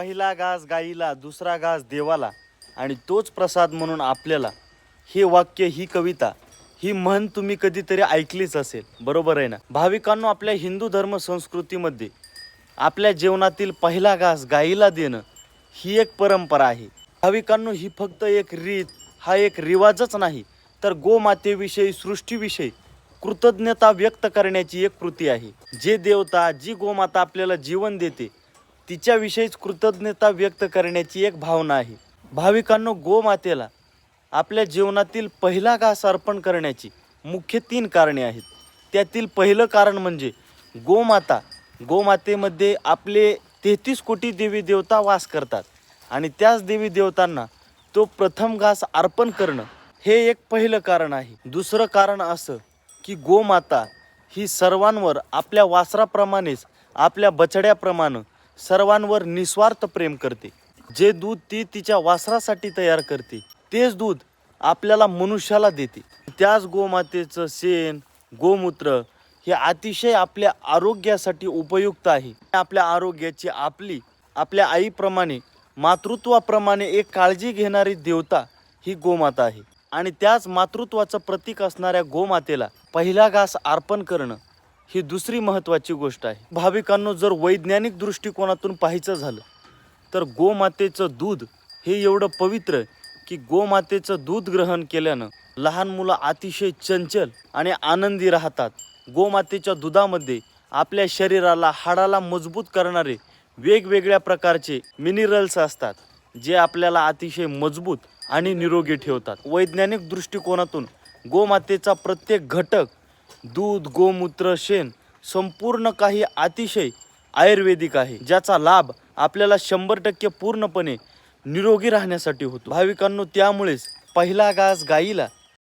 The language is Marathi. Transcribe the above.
पहिला घास गाईला दुसरा घास देवाला आणि तोच प्रसाद म्हणून आपल्याला. हे वाक्य ही कविता ही म्हण तुम्ही कधीतरी ऐकलीच असेल. बरोबर आहे ना? भाविकांनो आपल्या हिंदू धर्म संस्कृतीमध्ये आपल्या जेवणातील पहिला घास गाईला देणं ही एक परंपरा आहे. भाविकांनो ही फक्त एक रीत हा एक रिवाजच नाही तर गोमातेविषयी सृष्टीविषयी कृतज्ञता व्यक्त करण्याची एक कृती आहे. जे देवता जी गोमाता आपल्याला जीवन देते तिच्याविषयीच कृतज्ञता व्यक्त करण्याची एक भावना आहे. भाविकांनो गोमातेला आपल्या जीवनातील पहिला घास अर्पण करण्याची मुख्य तीन कारणे आहेत. त्यातील पहिलं कारण म्हणजे गोमाता. गोमातेमध्ये आपले तेहतीस कोटी देवी देवता वास करतात आणि त्याच देवी देवतांना तो प्रथम घास अर्पण करणं हे एक पहिलं कारण आहे. दुसरं कारण असं की गोमाता ही सर्वांवर आपल्या वासराप्रमाणेच आपल्या बछड्याप्रमाणे सर्वांवर निस्वार्थ प्रेम करते. जे दूध ती तिच्या वासरासाठी तयार करते तेच दूध आपल्याला मनुष्याला देते. त्याच गोमातेचं शेण गोमूत्र हे अतिशय आपल्या आरोग्यासाठी उपयुक्त आहे. आपल्या आरोग्याची आपली आपल्या आईप्रमाणे मातृत्वाप्रमाणे एक काळजी घेणारी देवता ही गोमाता आहे. आणि त्याच मातृत्वाचं प्रतीक असणाऱ्या गोमातेला पहिला घास अर्पण करणं ही दुसरी महत्त्वाची गोष्ट आहे. भाविकांनो जर वैज्ञानिक दृष्टिकोनातून पाहायचं झालं तर गोमातेचं दूध हे एवढं पवित्र की गोमातेचं दूध ग्रहण केल्यानं लहान मुलं अतिशय चंचल आणि आनंदी राहतात. गोमातेच्या दुधामध्ये आपल्या शरीराला हाडाला मजबूत करणारे वेगवेगळ्या प्रकारचे मिनरल्स असतात जे आपल्याला अतिशय मजबूत आणि निरोगी ठेवतात. वैज्ञानिक दृष्टिकोनातून गोमातेचा प्रत्येक घटक दूध गोमूत्र शेण संपूर्ण काही अतिशय आयुर्वेदिक आहे ज्याचा लाभ आपल्याला शंभर टक्के पूर्णपणे निरोगी राहण्यासाठी होतो. भाविकांनो त्यामुळेच पहिला घास गाईला